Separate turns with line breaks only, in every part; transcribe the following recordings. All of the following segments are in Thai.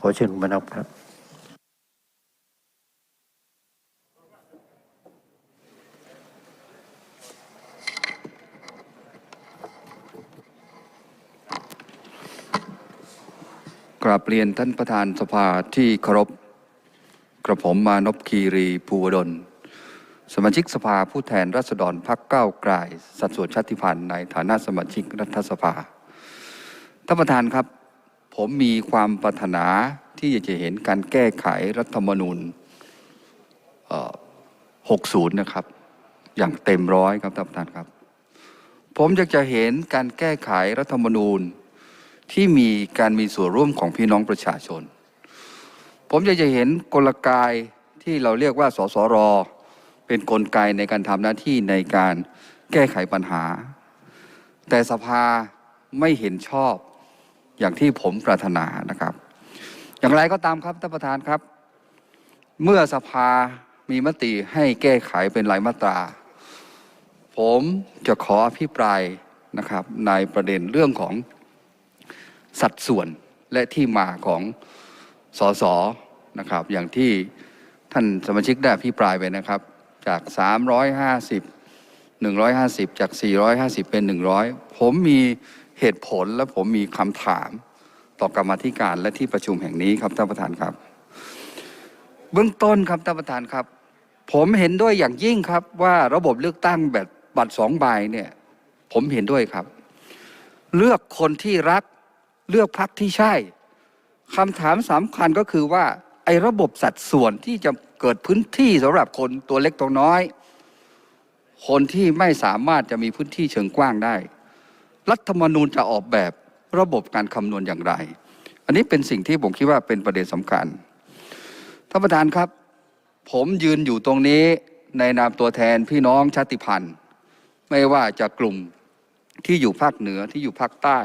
ขอเชิญคุณมนับครับ
กราบเรียนท่านประธานสภาที่เคารพกระผมมานพคีรีภูวดล สมาชิกสภาผู้แทนราษฎรพักเก้าไกลสัดส่วนชาติพันธ์ในฐานะสมาชิกรัฐสภา ท่านประธานครับ ผมมีความปรารถนาที่จะเห็นการแก้ไขรัฐธรรมนูญ60 นะครับ อย่างเต็มร้อยครับท่านประธานครับ ผมอยากจะเห็นการแก้ไขรัฐธรรมนูญที่มีการมีส่วนร่วมของพี่น้องประชาชน ผมอยากจะเห็นกลไกที่เราเรียกว่า สสร เป็นกลไกในการทำหน้าที่ในการแก้ไขปัญหา แต่สภาไม่เห็นชอบ อย่างที่ผมปรารถนานะครับ อย่างไรก็ตามครับท่านประธานครับ เมื่อสภามีมติให้แก้ไขเป็นรายมาตรา ผมจะขออภิปรายนะครับในประเด็นเรื่องของสัดส่วนและที่มาของสสนะครับ อย่างที่ท่านสมาชิกได้อภิปรายไปนะครับ จาก 350 150 จาก 450 เป็น 100 ผมมี เหตุผลและผมมีคำถามต่อกรรมาธิการและที่ประชุมแห่งนี้ครับท่านประธานครับ เบื้องต้นครับท่านประธานครับ ผมเห็นด้วยอย่างยิ่งครับว่าระบบเลือกตั้งแบบบัตรสองใบเนี่ย ผมเห็นด้วยครับ เลือกคนที่รักเลือกพักที่ใช่คำถามสำคัญก็คือว่าไอ้ระบบสัดส่วนที่จะเกิดพื้นที่สำหรับคนตัวเล็กตัวน้อย คนที่ไม่สามารถจะมีพื้นที่เชิงกว้างได้ รัฐธรรมนูญจะออกแบบระบบการคำนวณอย่างไร อันนี้เป็นสิ่งที่ผมคิดว่าเป็นประเด็นสำคัญท่านประธานครับ ผมยืนอยู่ตรงนี้ในนามตัวแทนพี่น้องชาติพันธุ์ ไม่ว่าจะกลุ่มที่อยู่ภาคเหนือที่อยู่ภาคใต้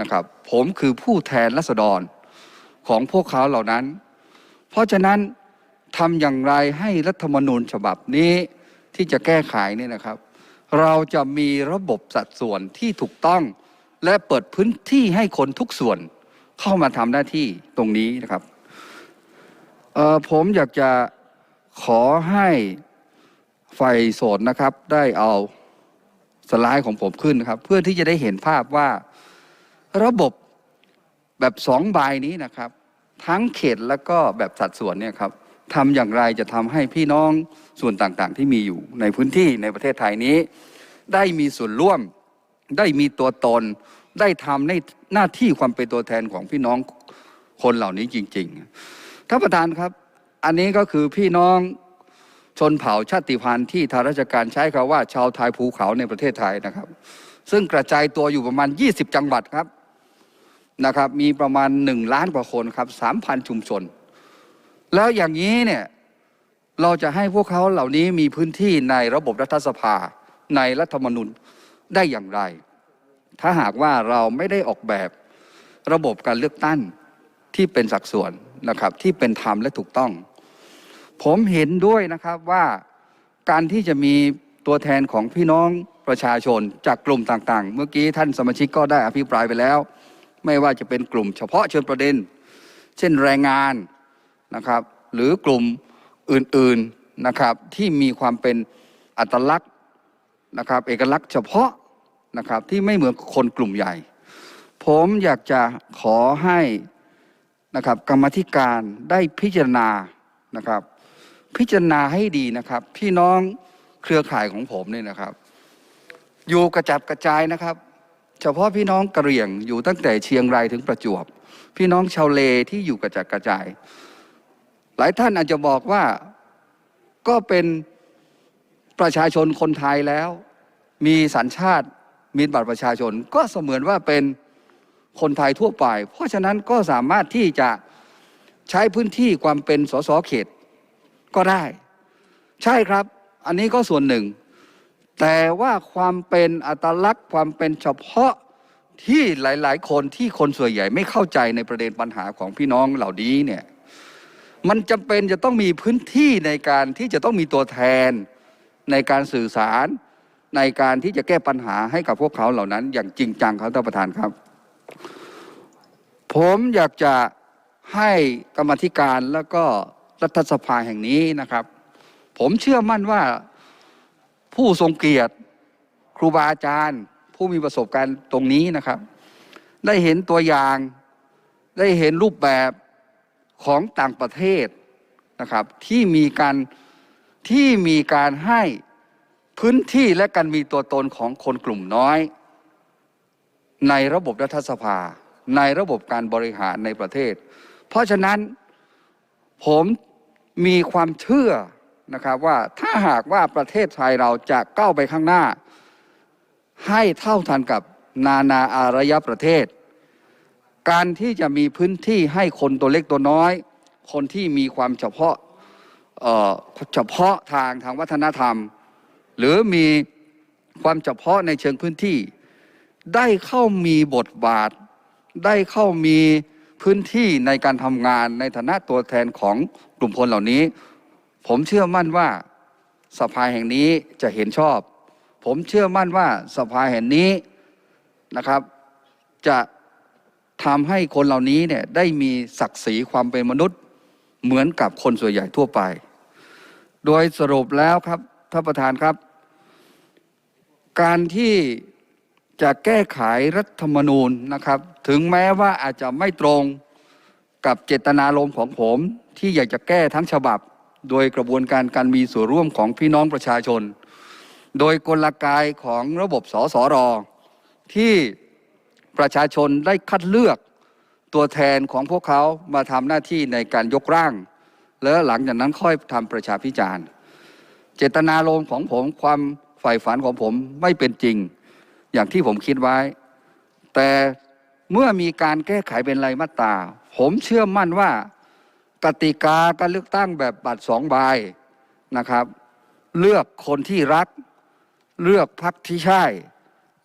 นะครับ ผมคือผู้แทนรัษฎรของพวกเขาเหล่านั้น เพราะฉะนั้นทำอย่างไรให้รัฐธรรมนูญฉบับนี้ที่จะแก้ไขเนี่ยนะครับ เราจะมีระบบสัดส่วนที่ถูกต้อง และเปิดพื้นที่ให้คนทุกส่วนเข้ามาทำหน้าที่ตรงนี้นะครับผมอยากจะขอให้ฝ่ายโสดนะครับ ได้เอาสไลด์ของผมขึ้นนะครับ เพื่อที่จะได้เห็นภาพว่าระบบแบบสองใบนี้นะครับ ทั้งเขตแล้วก็แบบสัดส่วนเนี่ยครับ ทำอย่างไรจะทำให้พี่น้องส่วนต่างๆ ที่มีอยู่ในพื้นที่ในประเทศไทยนี้ ได้มีส่วนร่วมได้มีตัวตน ได้ทำในหน้าที่ความเป็นตัวแทนของพี่น้องคนเหล่านี้จริงๆท่านประธานครับ อันนี้ก็คือพี่น้องชนเผ่าชาติพันธุ์ที่ทางราชการใช้คำว่า ชาวไทยภูเขาในประเทศไทยนะครับ ซึ่งกระจายตัวอยู่ประมาณ 20 จังหวัดครับนะครับ มีประมาณ 1 ล้านกว่าคนครับ3,000 ชุมชน แล้วอย่างนี้เนี่ยเราจะให้พวกเขาเหล่านี้มีพื้นที่ในระบบรัฐสภาในรัฐธรรมนูญได้อย่างไร ถ้าหากว่าเราไม่ได้ออกแบบระบบการเลือกตั้งที่เป็นสัดส่วนนะครับที่เป็นธรรมและถูกต้อง ผมเห็นด้วยนะครับว่าการที่จะมีตัวแทนของพี่น้องประชาชนจากกลุ่มต่างๆ เมื่อกี้ท่านสมาชิกก็ได้อภิปรายไปแล้ว ไม่ว่าจะเป็นกลุ่มเฉพาะเชิญประเด็น เช่นแรงงาน นะครับ หรือกลุ่มอื่นๆนะครับที่มีความเป็นอัตลักษณ์นะครับ เอกลักษณ์เฉพาะนะครับที่ไม่เหมือนคนกลุ่มใหญ่ ผมอยากจะขอให้นะครับกรรมธิการได้พิจารณานะครับ พิจารณาให้ดีนะครับ พี่น้องเครือข่ายของผมเนี่ยนะครับ อยู่กระจัดกระจายนะครับ เฉพาะพี่น้องกระเหรี่ยงอยู่ตั้งแต่เชียงรายถึงประจวบ พี่น้องชาวเลที่อยู่กระจัดกระจาย หลายท่านอาจจะบอกว่าก็เป็นประชาชนคนไทยแล้ว มีสัญชาติมีบัตรประชาชน ก็เสมือนว่าเป็นคนไทยทั่วไป เพราะฉะนั้นก็สามารถที่จะใช้พื้นที่ความเป็นสสเขตก็ได้ ใช่ครับ อันนี้ก็ส่วนหนึ่ง แต่ว่าความเป็นอัตลักษณ์ความเป็นเฉพาะที่หลาย ๆ คนที่คนส่วนใหญ่ไม่เข้าใจในประเด็นปัญหาของพี่น้องเหล่านี้เนี่ย มันจำเป็นจะต้องมีพื้นที่ในการที่จะต้องมีตัวแทนในการสื่อสารในการที่จะแก้ปัญหาให้กับพวกเขาเหล่านั้น อย่างจริงจังครับท่านประธานครับ ผมอยากจะให้กรรมธิการแล้วก็รัฐสภาแห่งนี้นะครับ ผมเชื่อมั่นว่าผู้ทรงเกียรติครูบาอาจารย์ ผู้มีประสบการณ์ตรงนี้นะครับ ได้เห็นตัวอย่างได้เห็นรูปแบบ ของต่างประเทศนะครับที่มีการที่มีการให้พื้นที่และการมีตัวตนของคนกลุ่มน้อย ในระบบรัฐสภา ในระบบการบริหารในประเทศ เพราะฉะนั้นผมมีความเชื่อนะครับว่าถ้าหากว่าประเทศไทยเราจะก้าวไปข้างหน้า ให้เท่าทันกับนานาอารยประเทศ การที่จะมีพื้นที่ให้คนตัวเล็กตัวน้อย คนที่มีความเฉพาะเฉพาะทางทางวัฒนธรรม หรือมีความเฉพาะในเชิงพื้นที่ ได้เข้ามีบทบาท ได้เข้ามีพื้นที่ในการทำงานในฐานะตัวแทนของกลุ่มคนเหล่านี้ ผมเชื่อมั่นว่าสภาแห่งนี้จะเห็นชอบ ผมเชื่อมั่นว่าสภาแห่งนี้นะครับ จะ ทำให้คนเหล่านี้เนี่ยได้มีศักดิ์ศรีความเป็นมนุษย์เหมือนกับคนส่วนใหญ่ทั่วไป โดยสรุปแล้วครับท่านประธานครับ การที่จะแก้ไขรัฐธรรมนูญนะครับ ถึงแม้ว่าอาจจะไม่ตรงกับเจตนารมณ์ของผม ที่อยากจะแก้ทั้งฉบับ โดยกระบวนการการมีส่วนร่วมของพี่น้องประชาชน โดยกลไกของระบบสสรที่ ประชาชนได้คัดเลือกตัวแทนของพวกเขามาทำหน้าที่ในการยกร่าง แล้วหลังจากนั้นค่อยทำประชาพิจารณ์ เจตนารมณ์ของผมความใฝ่ฝันของผมไม่เป็นจริง อย่างที่ผมคิดไว้ แต่เมื่อมีการแก้ไขเป็นรายมาตราผมเชื่อมั่นว่ากติกาการเลือกตั้งแบบบัตรสองใบนะครับ เลือกคนที่รัก เลือกพรรคที่ใช่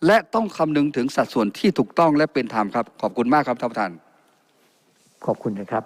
และต้องคำนึงถึงสัดส่วนที่ถูกต้องและเป็นธรรมครับ ขอบคุณมากครับท่านประธาน
ขอบคุณนะครับ